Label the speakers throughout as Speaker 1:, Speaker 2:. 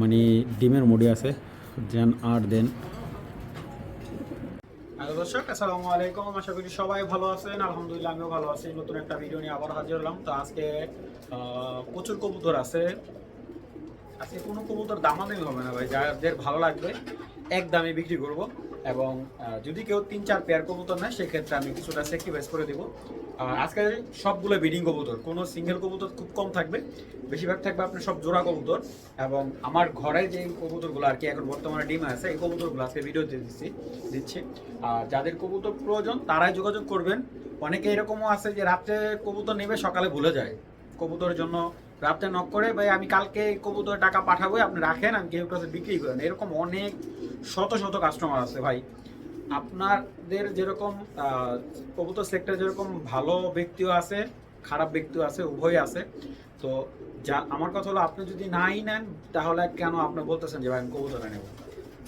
Speaker 1: মানে ডিমের মুড়ি আছে, দেন আর দেন। দর্শক, আসসালামু আলাইকুম। আশা করি সবাই ভালো আছেন। আলহামদুলিল্লাহ, আমিও ভালো আছি। নতুন একটা ভিডিও নিয়ে আবার হাজির হলাম। তো আজকে প্রচুর কবুতর আছে। আজকে কোনো কবুতর দামাদামি হবে না ভাই, যাদের ভালো লাগবে এক দামে বিক্রি করব। এবং যদি কেউ তিন চার পেয়ার কবুতর নেয়, সেক্ষেত্রে আমি কিছুটা স্যাক্রিফাইস করে দেবো। আর আজকে সবগুলো ব্রিডিং কবুতর, কোনো সিঙ্গেল কবুতর খুব কম থাকবে, বেশিরভাগ থাকবে আপনার সব জোড়া কবুতর। এবং আমার ঘরে যে কবুতরগুলো আর কি এখন বর্তমানে ডিম আছে, এই কবুতরগুলো আজকে ভিডিও দিয়ে দিচ্ছি দিচ্ছি। আর যাদের কবুতর প্রয়োজন, তারাই যোগাযোগ করবেন। অনেকে এরকমও আছে যে রাত্রে কবুতর নেবে, সকালে ভুলে যায়। কবুতরের জন্য রাত্রে নক করে, ভাই, আমি কালকে কবুতর টাকা পাঠাবো আপনি রাখেন, আমি কেউ কাছে বিক্রি করেন এরকম অনেক শত শত কাস্টমার আছে ভাই। আপনাদের যেরকম কবুতর সেক্টর যেরকম ভালো ব্যক্তিও আছে, খারাপ ব্যক্তিও আছে, উভয়ই আছে। তো যা, আমার কথা হলো আপনি যদি নাই নেন, তাহলে কেন আপনি বলতেছেন যে, ভাই, আমি কবুতর নেব?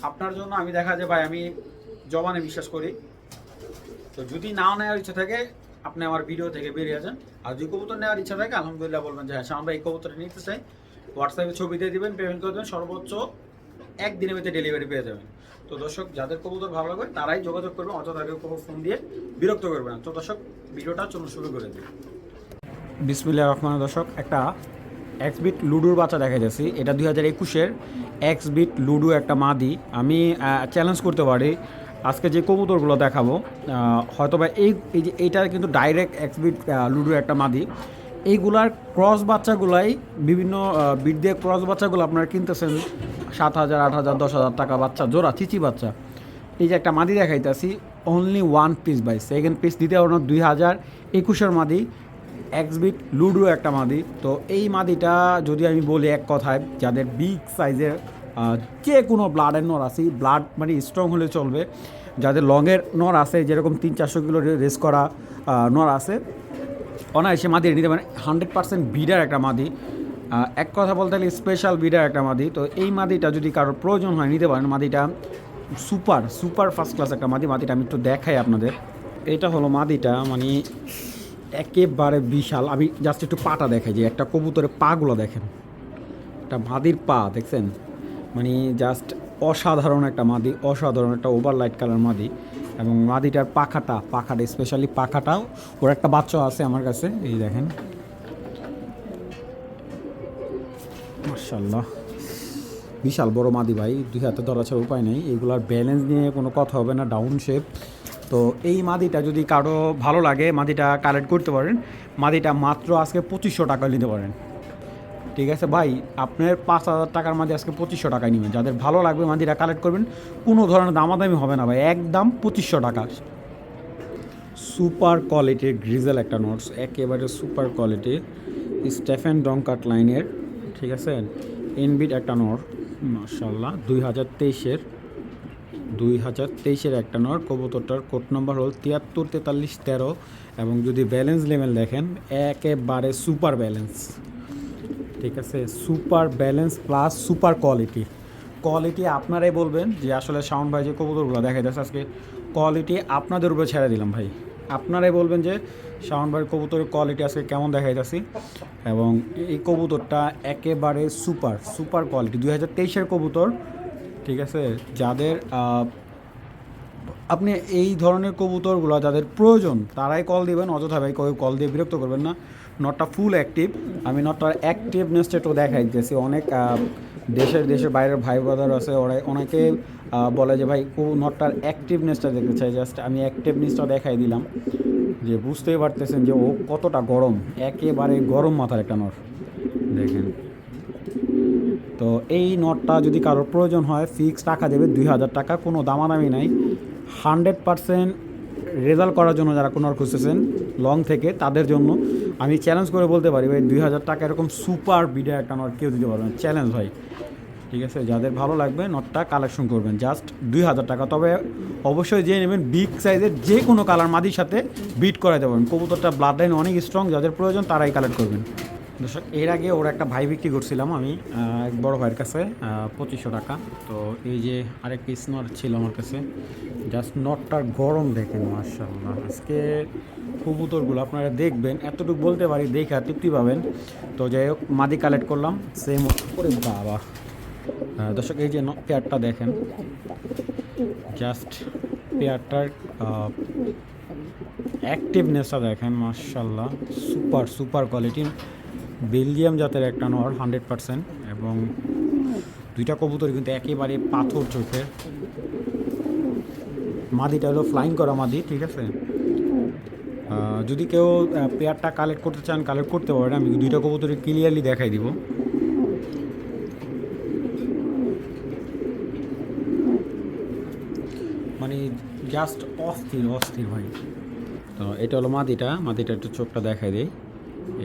Speaker 1: আপনার জন্য আমি দেখা যায়, ভাই, আমি জবানে বিশ্বাস করি। তো যদি নাও নেওয়ার ইচ্ছা থাকে, আপনি আমার ভিডিও থেকে বেরিয়ে যান। আর যদি কবুতর নেওয়ার ইচ্ছা থাকে, আলহামদুলিল্লাহ বলবেন যে হ্যাঁ আমরা এই কবুতরটা নিতে চাই। হোয়াটসঅ্যাপে ছবি দিয়ে দেবেন পেমেন্ট করে দেবেন, সর্বোচ্চ একদিনের ভিতরে ডেলিভারি পেয়ে যাবেন। তো দর্শক, যাদের কবুতর ভালো লাগবে, তারাই যোগাযোগ করবেন অযথা কেউ কোনো ফোন দিয়ে বিরক্ত করবে না। তো দর্শক, ভিডিওটা চলুন শুরু করে দিই। বিসমিল্লা রহমান দর্শক, একটা এক্স বিট লুডুর বাচ্চা দেখা যাচ্ছে। এটা দুই হাজার একুশের এক্স বিট লুডু একটা মাদি। আমি চ্যালেঞ্জ করতে পারি। আজকে যে কবুতরগুলো দেখাবো হয়তো বা এই এই যে এইটা কিন্তু ডাইরেক্ট এক্স বিট লুডু একটা মাদি। এইগুলার ক্রস বাচ্চাগুলাই বিভিন্ন বিট ক্রস বাচ্চাগুলো আপনারা কিনতেছেন, সাত হাজার, আট হাজার, দশ হাজার টাকা বাচ্চা, জোড়া, চিচি বাচ্চা। এই যে একটা মাদি দেখাইতেছি only one piece by second piece দিতে পারব দুই হাজার, একুশের মাদি এক্সবিট লুডো একটা মাদি। তো এই মাদিটা যদি আমি বলি এক কথায়, যাদের বিগ সাইজের যে কোনো ব্লাডের নর আছে ব্লাড মানে স্ট্রং হলে চলবে। যাদের লংয়ের নর আছে, যেরকম তিন চারশো কিলো রেস করা নর আছে অনায়াসে মাদি নিতে পারেন। হান্ড্রেড পার্সেন্ট বিডার একটা মাদি। এক কথা বলতে গেলে স্পেশাল বিডার একটা মাদি। তো এই মাদিটা যদি কারোর প্রয়োজন হয়, নিতে পারেন। মাদিটা সুপার সুপার ফার্স্ট ক্লাস একটা মাদি। মাদিটা আমি একটু দেখাই আপনাদের। এটা হলো মাদিটা মানে একেবারে বিশাল। আমি জাস্ট একটু পাটা দেখাই যে, একটা কবুতরের পাগুলো দেখেন। একটা মাদির পা, দেখছেন? মানে জাস্ট অসাধারণ একটা মাদি, অসাধারণ একটা ওভার লাইট কালার মাদি। এবং মাদিটার পাখাটা পাখাটা স্পেশালি পাখাটাও। ওর একটা বাচ্চা আছে আমার কাছে, এই দেখেন। মার্শাল্লাহ বিশাল বড় মাদি ভাই, দুই হাতে ধরা ছাড়া উপায় নেই। এগুলার ব্যালেন্স নিয়ে কোনো কথা হবে না ডাউন শেপ তো এই মাদিটা যদি কারও ভালো লাগে, মাদিটা কালেক্ট করতে পারেন। মাদিটা মাত্র আজকে পঁচিশশো টাকা নিতে পারেন। ঠিক আছে? ভাই, আপনার পাঁচ হাজার টাকার মাঝে আজকে পঁচিশশো টাকায় নেবেন। যাদের ভালো লাগবে মাদিটা কালেক্ট করবেন, কোনো ধরনের দামাদামি হবে না ভাই, একদম পঁচিশশো টাকা। সুপার কোয়ালিটির গ্রিজেল একটা নোটস একেবারে সুপার কোয়ালিটির স্টেফেন ডংকাট লাইনের ঠিক আছে? এনবিট একটা নোট মার্শাল্লাহ দুই হাজার তেইশের, দুই হাজার তেইশের একটা নর কবুতরটার কোড নম্বর হল তিয়াত্তর তেতাল্লিশ তেরো এবং যদি ব্যালেন্স লেভেল দেখেন, একেবারে সুপার ব্যালেন্স ঠিক আছে? Super balance plus super quality. Quality আপনারাই বলবেন যে আসলে শাওন ভাই যে কবুতরগুলো দেখা যাচ্ছে আজকে, কোয়ালিটি আপনাদের উপরে ছেড়ে দিলাম ভাই। আপনারাই বলবেন যে শাওন ভাইয়ের কবুতরের কোয়ালিটি আজকে কেমন দেখা যাচ্ছে এবং এই কবুতরটা একেবারে সুপার সুপার কোয়ালিটি। দুই হাজার তেইশের কবুতর, ঠিক আছে? যাদের আপনি এই ধরনের কবুতরগুলো যাদের প্রয়োজন, তারাই কল দিবেন, অযথা ভাই কল দিয়ে বিরক্ত করবেন না। নটটা ফুল অ্যাক্টিভ আমি নটটার অ্যাক্টিভনেসটা একটু দেখাই দিতেছি অনেক দেশের দেশের বাইরের ভাই ব্রাদার আছে, ওরা অনেকে বলে যে ভাই, কো- নটটার অ্যাক্টিভনেসটা দেখতে চাই জাস্ট আমি অ্যাক্টিভনেসটা দেখাই দিলাম। যে বুঝতেই পারতেছেন যে ও কতটা গরম, একেবারে গরম মাথার একটা নট দেখেন। তো এই নটটা যদি কারোর প্রয়োজন হয় ফিক্স টাকা দেবে দুই হাজার টাকা, কোনো দামাদামি নাই। হান্ড্রেড পারসেন্ট রেজাল্ট করার জন্য যারা কোনো খুঁজতেছেন লং থেকে, তাদের জন্য আমি চ্যালেঞ্জ করে বলতে পারি ভাই, দুই হাজার টাকা এরকম সুপার বিডা একটা নট কেউ দিতে পারবেন চ্যালেঞ্জ ভাই। ঠিক আছে? যাদের ভালো লাগবে নটটা কালেকশন করবেন। জাস্ট দুই হাজার টাকা। তবে অবশ্যই যে নেবেন বিগ সাইজের যে কোনো কালার মাদির সাথে বিট করাইতে পারবেন। কবুতরটা ব্লাড লাইন অনেক স্ট্রং যাদের প্রয়োজন তারাই কালেক্ট করবেন। এর আগে ওর একটা ভাই বিক্রি করছিলাম আমি এক বড় ভাইয়ের কাছে পঁচিশশো টাকা। তো এই যে আরেক পিস ছিল আমার কাছে জাস্ট নটটার গরম দেখেন মার্শাল্লাহ আজকে কবুতরগুলো আপনারা দেখবেন, এতটুকু বলতে পারি, দেখে তৃপ্তি পাবেন। তো যাই হোক, মাদি কালেক্ট করলাম সেম করে বাবা। দর্শক, এই যে পেয়ারটা দেখেন জাস্ট পেয়ারটার অ্যাক্টিভনেসটা দেখেন মার্শাল্লাহ সুপার সুপার কোয়ালিটির বেলজিয়াম জাতের একটা নর, হান্ড্রেড পারসেন্ট এবং দুইটা কবুতর কিন্তু একেবারে পাথর চোখের। মাদিটা হলো ফ্লাইং করা মাদি, ঠিক আছে? যদি কেউ পেয়ারটা কালেক্ট করতে চান কালেক্ট করতে পারেন, আমি দুইটা কবুতরের ক্লিয়ারলি দেখাই দিব। মানে জাস্ট অস্থির অস্থির ভাই। তো এটা হলো মাদিটা মাদিটা একটু চোখটা দেখাই দেয়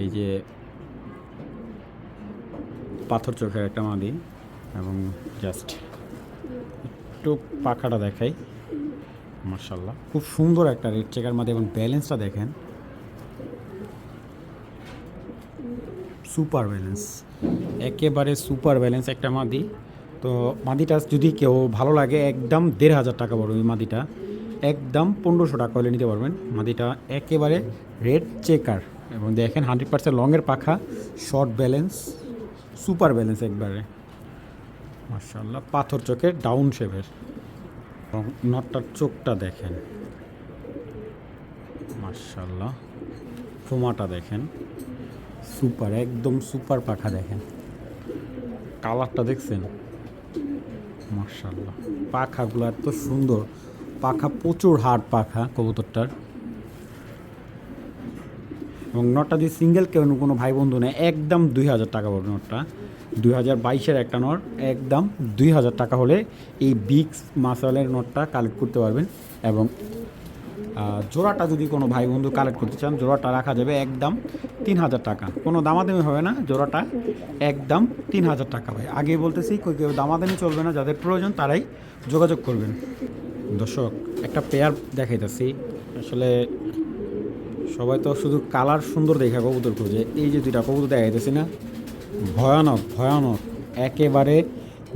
Speaker 1: এই যে পাথর চোখের একটা মাদি এবং জাস্ট একটু পাখাটা দেখাই মার্শাল্লাহ খুব সুন্দর একটা রেড চেকার মাদি এবং ব্যালেন্সটা দেখেন। সুপার ব্যালেন্স একেবারে সুপার ব্যালেন্স একটা মাদি। তো মাদিটা যদি কেউ ভালো লাগে, একদম দেড় হাজার টাকা পড়বে মাদিটা। একদম পনেরোশো টাকা হলে নিতে পারবেন। মাদিটা একেবারে রেড চেকার এবং দেখেন হান্ড্রেড পার্সেন্ট লংয়ের পাখা শর্ট ব্যালেন্স সুপার ব্যালেন্স একবারে। মার্শাল্লাহ পাথর চোখের ডাউন শেপের। এবং নটটার চোখটা দেখেন। মার্শাল্লাহ ফোমাটা দেখেন। সুপার, একদম সুপার পাখা দেখেন। কালারটা দেখছেন? মার্শাল্লাহ পাখাগুলো এত সুন্দর। পাখা প্রচুর হার্ড পাখা, কবুতরটার। এবং নটটা যদি সিঙ্গেল কেউ কোনো ভাই বন্ধু নেয়, একদম দুই হাজার টাকা পড়বে নটটা। দুই হাজার বাইশের একটা নট, একদম দুই হাজার টাকা হলে এই বিগ মাসালের নটটা কালেক্ট করতে পারবেন। এবং জোড়াটা যদি কোনো ভাই বন্ধু কালেক্ট করতে চান, জোড়াটা রাখা যাবে একদম তিন হাজার টাকা। কোনো দামাদামি হবে না, জোড়াটা একদম তিন হাজার টাকা ভাই। আগে বলতেছি, কেউ দামাদামি চলবে না, যাদের প্রয়োজন তারাই যোগাযোগ করবেন। দর্শক, একটা পেয়ার দেখাইতেছি। আসলে সবাই তো শুধু কালার সুন্দর দেখা কবুতর খুঁজে। এই যে দুইটা কবুতর দেখাইতেছি না, ভয়ানক ভয়ানক, একেবারে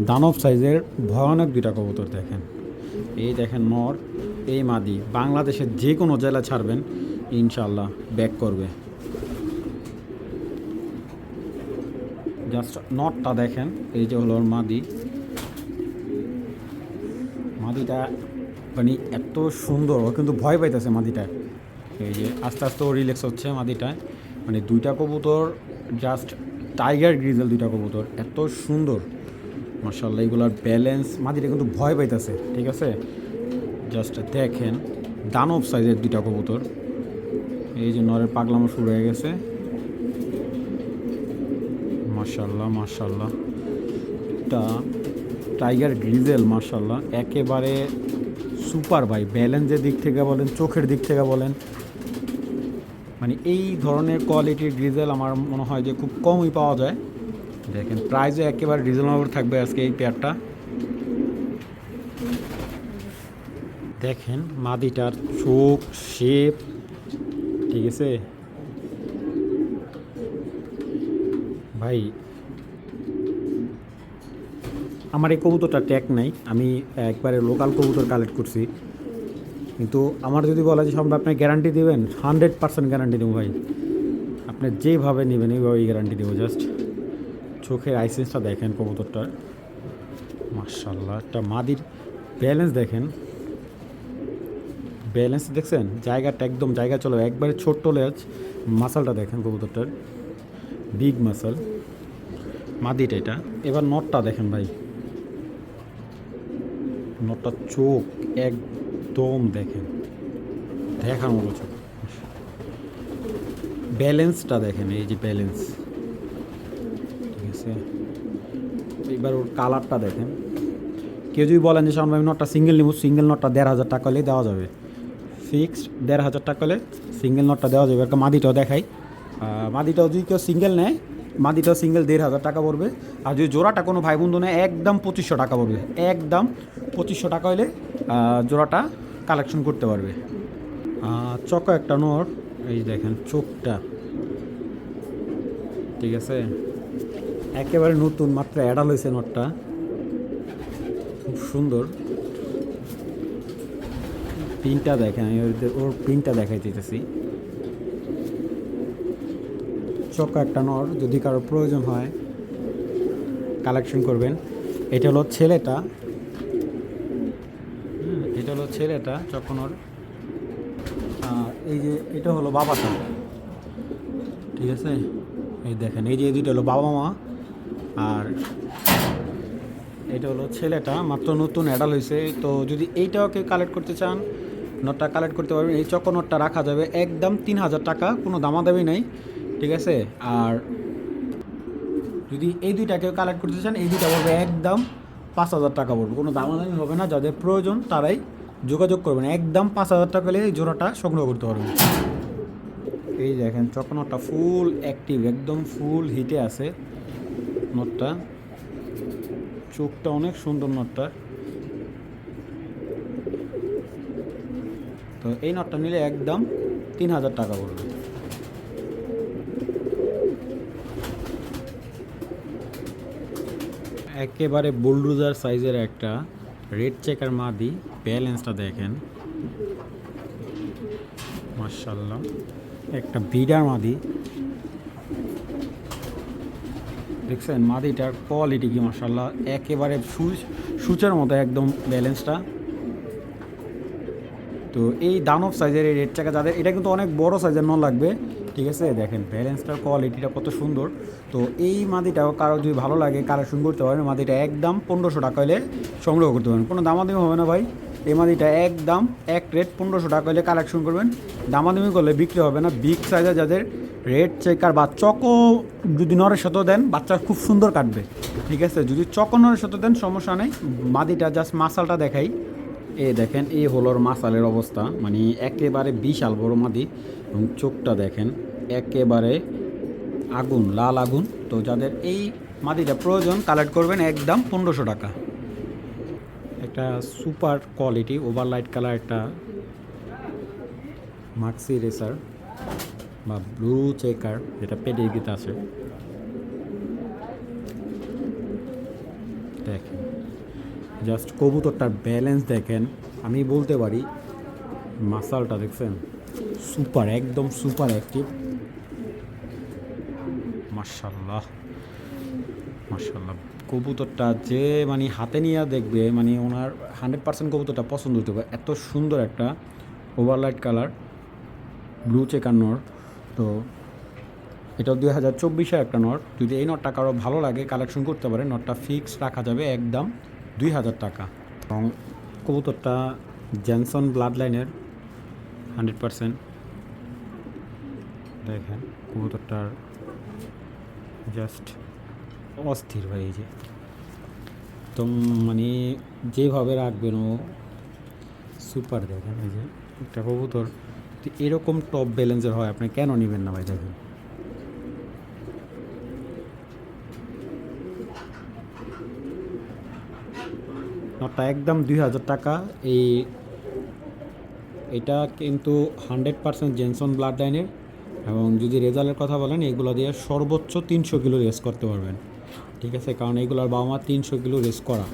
Speaker 1: দানব সাইজের ভয়ানক দুইটা কবুতর দেখেন। এই দেখেন নর, এই মাদি, বাংলাদেশের যে কোনো জেলা ছাড়বেন ইনশাল্লাহ ব্যাক করবে। জাস্ট নটটা দেখেন, এই যে হলো মাদি। মাদিটা মানে এত সুন্দর কিন্তু ভয় পাইতেছে মাদিটা এই যে আস্তে আস্তে ও রিল্যাক্স হচ্ছে মাদিটায় মানে দুইটা কবুতর জাস্ট টাইগার গ্রিজেল দুইটা কবুতর, এত সুন্দর। মার্শাল্লাহ এগুলোর ব্যালেন্স মাদিটা কিন্তু ভয় পাইতেছে, ঠিক আছে? জাস্ট দেখেন, দানব সাইজের দুইটা কবুতর। এই যে নরের পাগলামো শুরু হয়ে গেছে। মার্শাল্লাহ মার্শাল্লাহ টা টাইগার গ্রিজেল মার্শাল্লাহ একেবারে সুপার ভাই ব্যালেন্সের দিক থেকে বলেন, চোখের দিক থেকে বলেন মানে এই ধরনের কোয়ালিটির ডিজেল আমার মনে হয় যে খুব কমই পাওয়া যায়। দেখেন প্রাইসও একেবারে রিজনেবল থাকবে আজকে এই পেয়ারটা দেখেন, মাদিটার চোখ শেপ ঠিক আছে? ভাই, আমার এই কবুতরটা ট্যাগ নাই, আমি একবারে লোকাল কবুতর কালেক্ট করছি। কিন্তু আমার যদি বলা যে সম্ভব, আপনি গ্যারান্টি দেবেন হান্ড্রেড পার্সেন্ট গ্যারান্টি দেবো ভাই। আপনি যেভাবে নেবেন, এইভাবেই গ্যারান্টি দেবো জাস্ট চোখের আইসেন্সটা দেখেন কবুতরটার মার্শাল্লাহ একটা মাদির ব্যালেন্স দেখেন। ব্যালেন্স দেখছেন? জায়গাটা একদম, জায়গা চলে, একবারে ছোট্ট লেজ মাসালটা দেখেন কবুতরটার। বিগ মাসাল মাদিটা এটা। এবার নটটা দেখেন ভাই। নটটার চোখ একদম দেখেন। দেখার মতো চোখ ব্যালেন্সটা দেখেন, এই যে ব্যালেন্স। ঠিক আছে? এবার ওর কালারটা দেখেন। কেউ যদি বলেন যে সামনে আমি নটটা সিঙ্গেল নিব, সিঙ্গেল নটটা দেড় হাজার টাকা হলে দেওয়া যাবে। ফিক্সড দেড় হাজার টাকা হলে সিঙ্গেল নটটা দেওয়া যাবে। একটা মাদিটাও দেখাই। মাদিটাও যদি কেউ সিঙ্গেল নেয়, মাদিটাও সিঙ্গেল দেড় হাজার টাকা পড়বে। আর যদি জোড়াটা কোনো ভাই বন্ধু নেয়, একদম পঁচিশশো টাকা পড়বে। একদম পঁচিশশো টাকা হলে জোড়াটা কালেকশন করতে পারবে। চক একটা নোট এই দেখেন চোখটা। ঠিক আছে? একেবারে নতুন, মাত্র অ্যাডাল হয়েছে নটটা খুব সুন্দর। প্রিন্টটা দেখেন আমি ওর- প্রিন্টটা দেখাই দিতেছি। চক্কা একটা নর, যদি কারও প্রয়োজন হয়, কালেকশন করবেন। এটা হলো ছেলেটা ছেলেটা চকনর আর এই যে এটা হলো বাবাটা ঠিক আছে? এই দেখেন, এই যে এই দুইটা হলো বাবা মা, আর এটা হলো ছেলেটা, মাত্র নতুন অ্যাডাল হয়েছে তো যদি এইটাকে কালেক্ট করতে চান, নটটা কালেক্ট করতে পারবেন। এই চকো নটটা রাখা যাবে একদম তিন হাজার টাকা, কোনো দামাদামি নেই। ঠিক আছে? আর যদি এই দুইটাকে কালেক্ট করতে চান, এই দুইটা পড়বে একদম পাঁচ হাজার টাকা পড়বে। কোনো দামাদামি হবে না, যাদের প্রয়োজন তারাই যোগাযোগ করবেন। একদম পাঁচ হাজার টাকা এই জোড়াটা সংগ্রহ করতে পারবেন। এই দেখেন চকনটটা ফুল অ্যাক্টিভ একদম ফুল হিটে আছে নটটা। চোখটা অনেক সুন্দর নটটা। তো এই নটটা নিলে একদম তিন হাজার টাকা পড়বে। একেবারে বুলডুজার সাইজের একটা রেড চেকার মাদি, ব্যালেন্সটা দেখেন। মার্শাল্লাহ একটা বিডার মাদি। দেখছেন, মাদিটার কোয়ালিটি কি মার্শাল্লাহ একেবারে সুচ, সুচের মতো একদম ব্যালেন্সটা। তো এই দানব সাইজের এই রেড চাকা, যাদের, এটা কিন্তু অনেক বড় সাইজের ন লাগবে। ঠিক আছে? দেখেন ব্যালেন্সটার কোয়ালিটিটা কত সুন্দর। তো এই মাদিটাও কারও যদি ভালো লাগে কালেকশন করতে পারেন। মাদিটা একদম পনেরোশো টাকা হলে সংগ্রহ করতে পারেন। কোনো দামাদামি হবে না ভাই। এই মাদিটা একদম এক রেট পনেরোশো টাকা হলে কালেকশন করবেন। দামাদামি করলে বিক্রি হবে না। বিগ সাইজে যাদের রেড চেকার বা চকো যদি নরের সাথেও দেন, বাচ্চা খুব সুন্দর কাটবে। ঠিক আছে? যদি চকো নরের সাথে দেন, সমস্যা নেই। মাদিটা জাস্ট মাসালটা দেখাই। এ দেখেন, এই হলো ওর মাসালের অবস্থা মানে একেবারে বিশাল বড় মাদি, এবং চোখটা দেখেন, একেবারে আগুন, লাল আগুন। তো যাদের এই মাদিটা প্রয়োজন কালেক্ট করবেন একদম পনেরোশো টাকা। একটা সুপার কোয়ালিটি ওভারলাইট কালার একটা মাক্সি রেসার বা ব্লু চেকার যেটা পেডিগ্রিতে আছে দেখেন জাস্ট কবুতরটার ব্যালেন্স দেখেন, আমি বলতে পারি মাসালটা দেখছেন? সুপার, একদম সুপার অ্যাক্টিভ মার্শাল্লাহ মার্শাল্লাহ কবুতরটা যে মানে হাতে নিয়ে দেখবে মানে ওনার হান্ড্রেড পার্সেন্ট কবুতরটা পছন্দ হতে পারে। এত সুন্দর একটা ওভারলাইট কালার ব্লু চেকার নর। তো এটা দুই হাজার চব্বিশে একটা নট যদি এই নটটা কারও ভালো লাগে কালেকশন করতে পারে নটটা ফিক্স রাখা যাবে একদম। দুই হাজার টাকা। এবং কবুতরটা জেনসন ব্লাড লাইনের হান্ড্রেড পারসেন্ট। দেখেন, কবুতরটার জাস্ট অস্থির এই যে তো মানে যেভাবে রাখবেন ও সুপার, দেখেন এই যে একটা কবুতর। এরকম টপ ব্যালেন্সের হয়, আপনি কেন নেবেন না ভাই, দেখেন। নটটা একদম দুই হাজার টাকা। এই এটা কিন্তু হান্ড্রেড পার্সেন্ট জেনসন ব্লাড লাইনের এবং যদি রেজাল্টের কথা বলেন, এগুলো দিয়ে সর্বোচ্চ তিনশো কিলো রেস করতে পারবেন। ঠিক আছে, কারণ এগুলোর বাবা মা তিনশো কিলো রেস করা।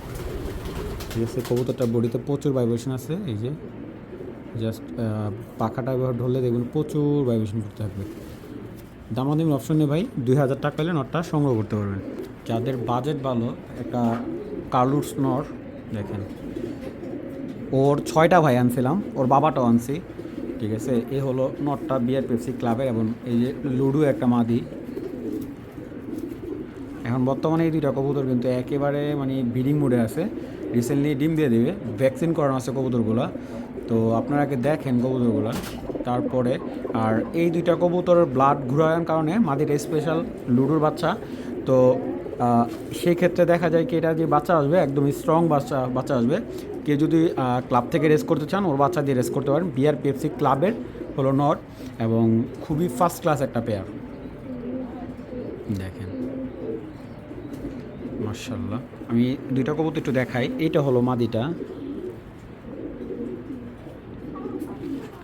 Speaker 1: ঠিক আছে, কবুতরটার বডিতে প্রচুর ভাইব্রেশন আছে, এই যে জাস্ট পাখাটা এবার ধরলে দেখবেন প্রচুর ভাইব্রেশন করতে থাকবে। দামাদামি অপশন নেই ভাই, দুই হাজার টাকা হলে নটটা সংগ্রহ করতে পারবেন। যাদের বাজেট ভালো, একটা কার্লুটস নর দেখেন। ওর ছয়টা ভাই আনছিলাম, ওর বাবাটাও আনছি, ঠিক আছে? এ হলো নটটা বিয়ার পেপসি ক্লাবের এবং এই যে লুডু একটা মাদি। এখন বর্তমানে এই দুইটা কবুতর কিন্তু একেবারে মানে ব্রিডিং মোডে আছে। রিসেন্টলি ডিম দিয়ে দেবে ভ্যাকসিন করানো আছে কবুতরগুলো। তো আপনারা আগে দেখেন কবুতরগুলো, তারপরে আর এই দুইটা কবুতরের ব্লাড ঘুরানোর কারণে মাদির স্পেশাল লুডুর বাচ্চা। তো সেই ক্ষেত্রে দেখা যায় কি এটা যে বাচ্চা আসবে, একদম স্ট্রং বাচ্চা বাচ্চা আসবে। কেউ যদি ক্লাব থেকে রেস করতে চান, ওর বাচ্চা দিয়ে রেস করতে পারেন। বিআর পিএফসি ক্লাবের হলো নট এবং খুবই ফার্স্ট ক্লাস একটা পেয়ার দেখেন। মার্শাল্লাহ আমি দুইটা কবুতর একটু দেখাই। এইটা হলো মাদিটা।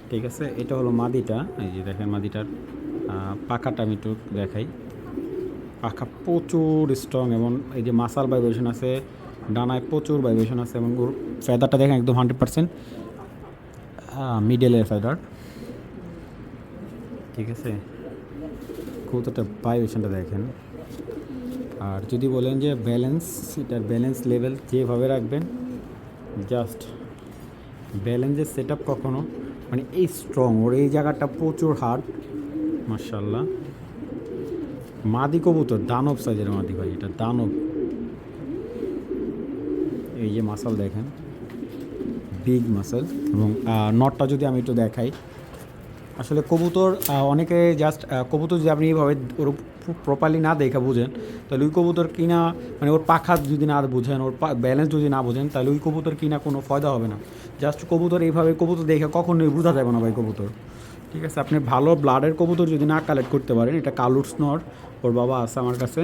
Speaker 1: ঠিক আছে? এটা হলো মাদিটা। এই যে দেখেন মাদিটার পাখাটা আমি একটু দেখাই। পাখা প্রচুর স্ট্রং এবং এই যে মাসাল ভাইব্রেশন আছে, ডানায় প্রচুর ভাইব্রেশন আছে এবং ওর ফেদারটা দেখেন একদম হান্ড্রেড পার্সেন্ট মিডেলের ফেদার ঠিক আছে? কতটা ভাইব্রেশনটা দেখেন। আর যদি বলেন যে ব্যালেন্স এটার ব্যালেন্স লেভেল যেভাবে রাখবেন? জাস্ট ব্যালেন্সের সেট আপ কখনো মানে এই স্ট্রং ওর এই জায়গাটা প্রচুর হার্ড মার্শাল্লাহ মাদি কবুতর, দানব সাইজের মাদি ভাই, এটা দানব। এই যে মাসাল দেখেন বিগ মাসাল এবং নটটা যদি আমি একটু দেখাই। আসলে কবুতর অনেকে জাস্ট কবুতর যদি আপনি এইভাবে ওর প্রপারলি না দেখে বুঝেন, তাহলে ওই কবুতর কিনা মানে ওর পাখা যদি না বুঝেন, ওর ব্যালেন্স যদি না বুঝেন, তাহলে ওই কবুতর কিনা কোনো ফয়দা হবে না। জাস্ট কবুতর এইভাবে কবুতর দেখে কখনোই বোঝা যাবে না ভাই কবুতর। ঠিক আছে, আপনি ভালো ব্লাডের কবুতর যদি না কালেক্ট করতে পারেন, এটা কালুর স্নর ওর বাবা আছে আমার কাছে,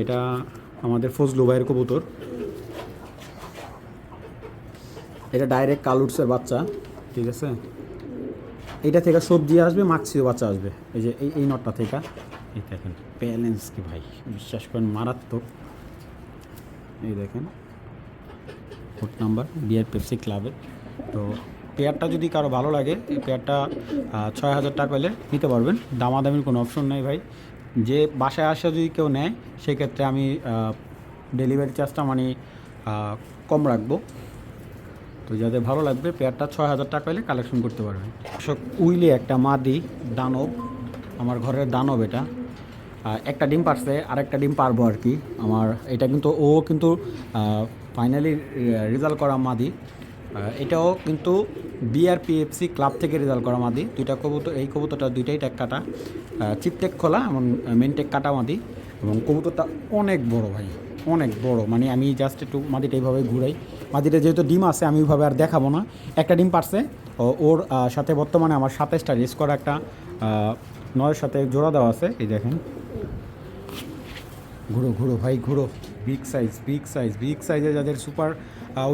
Speaker 1: এটা আমাদের ফজলু ভাইয়ের কবুতর। এটা ডাইরেক্ট কালুটসের বাচ্চা, ঠিক আছে? এটা থেকে সবজি আসবে মাছিও বাচ্চা আসবে। এই যে, এই এই নটটা থেকে। এই দেখেন ব্যালেন্স কি ভাই, বিশ্বাস করেন, মারাত্মক। এই দেখেন কোড নাম্বার বিআর পেপসি ক্লাবের তো পেয়ারটা যদি কারও ভালো লাগে, এই পেয়ারটা ছয় হাজার টাকা হলে নিতে পারবেন। দামাদামির কোনো অপশন নেই ভাই। যে বাসায় আসা যদি কেউ নেয়, সেক্ষেত্রে আমি ডেলিভারি চার্জটা মানে কম রাখব। তো যাদের ভালো লাগবে, পেয়ারটা ছয় হাজার টাকা হলে কালেকশন করতে পারবেন। অশোক উইলে একটা মাদি দানব, আমার ঘরের দানব এটা। একটা ডিম পারছে আর একটা ডিম পারব আর কি। আমার, এটা কিন্তু ও কিন্তু ফাইনালি রেজাল্ট করা মাদি। এটাও কিন্তু বিআরপিএফসি ক্লাব থেকে রেজাল্ট করা মাদি। দুইটা কবুতর, এই কবুতরটা দুইটাই ট্যাগ কাটা। চিপটেক খোলা এবং মেনটেক কাটা মাদি। এবং কবুতরটা অনেক বড় ভাই, অনেক বড়। মানে আমি জাস্ট একটু মাদিটা এইভাবে ঘুরাই। মাদিটা যেহেতু ডিম আছে, আমি ওইভাবে আর দেখাবো না। একটা ডিম পারছে ওর সাথে বর্তমানে আমার সাতাশটা রেস করা একটা নয়ের সাথে জোড়া দেওয়া আছে, এই দেখেন। ঘুরো ঘুরো ভাই, ঘুরো। Big size big size big সাইজে যাদের সুপার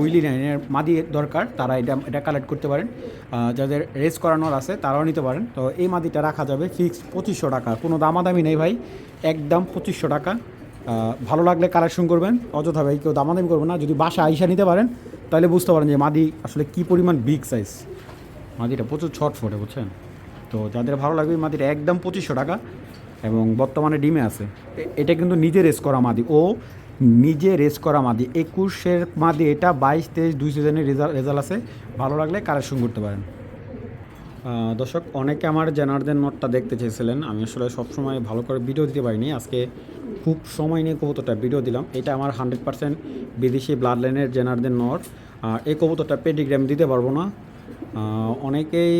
Speaker 1: উইলি নাইনের মাদি দরকার, তারা এটা এটা কালেক্ট করতে পারেন। যাদের রেস করানোর আছে, তারাও নিতে পারেন। তো এই মাদিটা রাখা যাবে ফিক্সড পঁচিশশো টাকা। কোনো দামাদামি নেই ভাই, একদম পঁচিশশো টাকা। ভালো লাগলে কালেকশন করবেন, অযথা ভাই কেউ দামাদামি করবেন না। যদি বাসা আইসা নিতে পারেন, তাহলে বুঝতে পারেন যে মাদি আসলে কী পরিমাণ বিগ সাইজ মাদিটা প্রচুর ছট ফোটে বুঝছেন? তো যাদের ভালো লাগবে মাদিটা একদম পঁচিশশো টাকা। এবং বর্তমানে ডিমে আছে। এটা কিন্তু নিজে রেস করা মাদি। ও নিজে রেস করা মাদি। একুশের মাদি এটা বাইশ, তেইশ, দুই সিজনের রেজাল্ট রেজাল্ট আছে। ভালো লাগলে কালেকশন করতে পারেন। দর্শক, অনেকে আমার জেনারদের নোটটা দেখতে চেয়েছিলেন। আমি আসলে সবসময় ভালো করে ভিডিও দিতে পারিনি। আজকে খুব সময় নিয়ে কবুতরটা ভিডিও দিলাম। এটা আমার হান্ড্রেড পার্সেন্ট বিদেশি ব্লাড লাইনের জেনারদের নট এই কবুতরটা পেডিগ্রাম দিতে পারব না। অনেকেই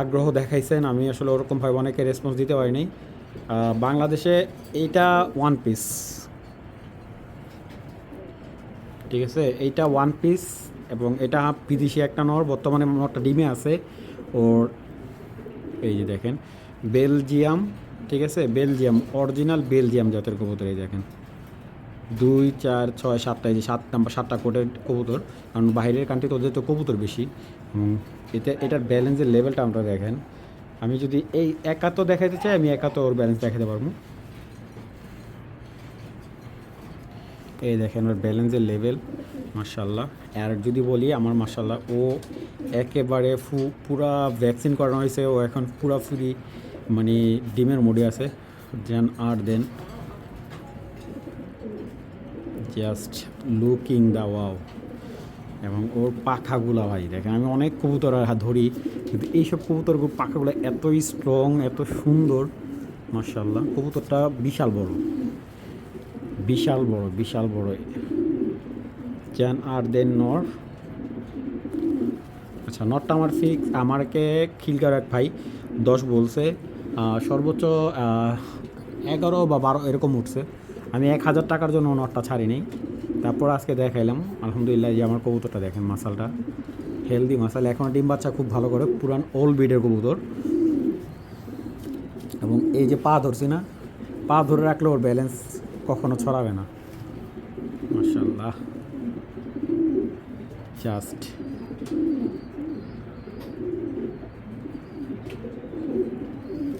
Speaker 1: আগ্রহ দেখাইছেন। আমি আসলে ওরকমভাবে অনেকে রেসপন্স দিতে পারিনি। বাংলাদেশে এইটা ওয়ান পিস ঠিক আছে? এইটা ওয়ান পিস এবং এটা বিদেশি একটা নর, বর্তমানে নরটা ডিমে আছে। ওর, এই যে দেখেন, বেলজিয়াম, ঠিক আছে? বেলজিয়াম অরিজিনাল বেলজিয়াম জাতের কবুতর, এই দেখেন। দুই, চার, ছয়, সাতটা, এই যে সাত নাম্বার, সাতটা কোটের কবুতর। কারণ বাইরের কান্ট্রিতে ওদের তো কবুতর বেশি। এবং এটা, এটার ব্যালেন্সের লেভেলটা আমরা দেখেন। আমি যদি এই একা তো দেখাতে চাই, আমি একা তো ওর ব্যালেন্স দেখাতে পারব। এই দেখেন ওর ব্যালেন্সের লেভেল মার্শাল্লাহ আর যদি বলি আমার মার্শাল্লাহ ও একেবারে ফু, পুরা ভ্যাকসিন করানো হয়েছে, ও এখন পুরা ফুরি মানে ডিমের মোডে আছে, then R then just looking the wow এবং ওর পাখাগুলো ভাই, দেখেন আমি অনেক কবুতর হাত ধরি, কিন্তু এইসব কবুতরগুলো পাখাগুলো এতই স্ট্রং এত সুন্দর মার্শাল্লাহ কবুতরটা বিশাল বড়। বিশাল বড় বিশাল বড়। চ্যান আর দেন নর। আচ্ছা নটটা আমার ফিক্স আমারকে খিলকার এক ভাই, দশ বলছে সর্বোচ্চ এগারো বা বারো এরকম উঠছে। আমি এক হাজার টাকার জন্য নটটা ছাড়ি ছাড়িনি। তারপর আজকে দেখাইলাম। আলহামদুলিল্লাহ যে আমার কবুতরটা দেখেন, মাসালটা। হেলদি মাসাল। এখন ডিম বাচ্চা খুব ভালো করে। পুরান ওল্ড বিডের কবুতর। এবং এই যে পা ধরছি না, পা ধরে রাখলে ওর ব্যালেন্স কখনো ছড়াবে না। মাসাল্লাহ জাস্ট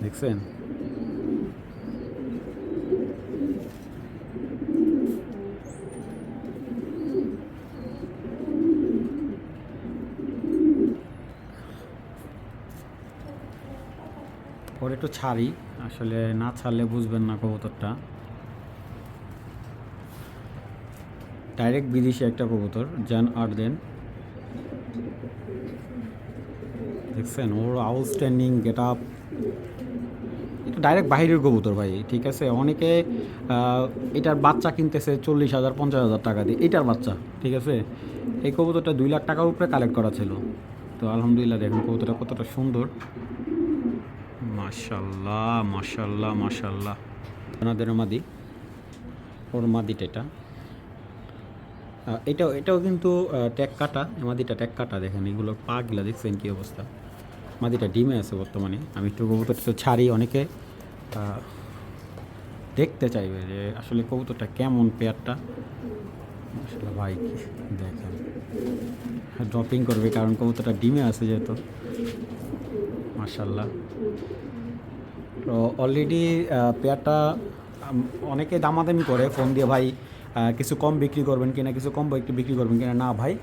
Speaker 1: দেখছেন? পরে একটু ছাড়ি। আসলে না ছাড়লে বুঝবেন না কবুতরটা। ডাইরেক্ট বিদেশি একটা কবুতর, জান আর্দেন। দেখছেন, ওর আউটস্ট্যান্ডিং গেট আপ এটা ডাইরেক্ট বাহিরের কবুতর ভাই, ঠিক আছে? অনেকে এটার বাচ্চা কিনতেছে চল্লিশ হাজার, পঞ্চাশ হাজার টাকা দিয়ে, এটার বাচ্চা, ঠিক আছে? এই কবুতরটা দুই লাখ টাকার উপরে কালেক্ট করা ছিল। তো আলহামদুলিল্লাহ দেখুন, কবুতরটা কতটা সুন্দর। মাশাল্লাহ মাশাল্লাহ মাশাল্লাহ। ওনাদের মাদি, ওর মাদিটা এটা। এটাও এটাও কিন্তু ট্যাগ কাটা, মাদিটা ট্যাগ কাটা দেখেন এগুলোর পাগুলা দেখছেন কী অবস্থা? মাদিটা ডিমে আছে বর্তমানে, আমি একটু কবুতরটা তো ছাড়ি অনেকে। দেখতে চাইবে যে আসলে কবুতরটা কেমন পেয়ারটা। আসলে ভাই দেখেন। ড্রপিং করবে কারণ কবুতরটা ডিমে আছে যেহেতু। মার্শাল্লাহ তো অলরেডি পেয়ারটা অনেকে দামাদামি করে, ফোন দিয়ে ভাই কিছু কম বিক্রি করবেন কিনা, কিছু কম বিক্রি করবেন কিনা, না ভাই।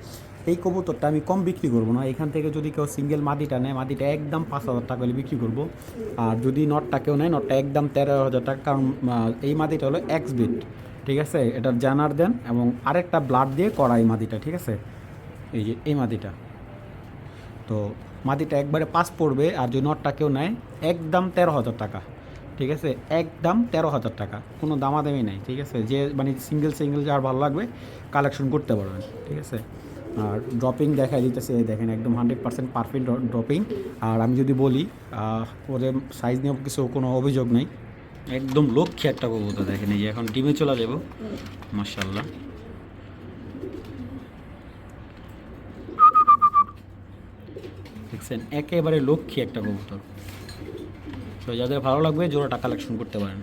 Speaker 1: এই কবুতরটা আমি কম বিক্রি করব না। এখান থেকে যদি কেউ সিঙ্গেল মাদিটা নেয়, মাদিটা একদম পাঁচ হাজার টাকা হলে বিক্রি করব। আর যদি নটটা কেউ নেয়, নটটা একদম তেরো হাজার টাকা। কারণ এই মাদিটা হলো এক্স বিট ঠিক আছে? এটার জানার দেন এবং আরেকটা ব্লাড দিয়ে করা এই মাদিটা, ঠিক আছে? এই যে, এই মাদিটা। তো মাটিটা একবারে পাস পড়বে, আর যদি নটটা কেউ নেয়, একদম তেরো হাজার টাকা। ঠিক আছে? একদম তেরো হাজার টাকা। কোনো দামাদামি নাই, ঠিক আছে? যে মানে সিঙ্গেল সিঙ্গেল যার ভালো লাগবে কালেকশন করতে পারবেন, ঠিক আছে? আর ড্রপিং দেখাই দিতেছে দেখেন একদম হান্ড্রেড পার্সেন্ট পারফেক্ট ড্রপিং আর আমি যদি বলি ওদের সাইজ নিয়ে কিছু কোনো অভিযোগ নেই। একদম লক্ষ্যে একটা কবুতর, দেখেন এই এখন ডিমে চলে যাব। মার্শাল্লাহ দেখছেন? একেবারে লক্ষ্মী একটা কবুতর। তো যাদের ভালো লাগবে জোড়াটা কালেকশন করতে পারেন।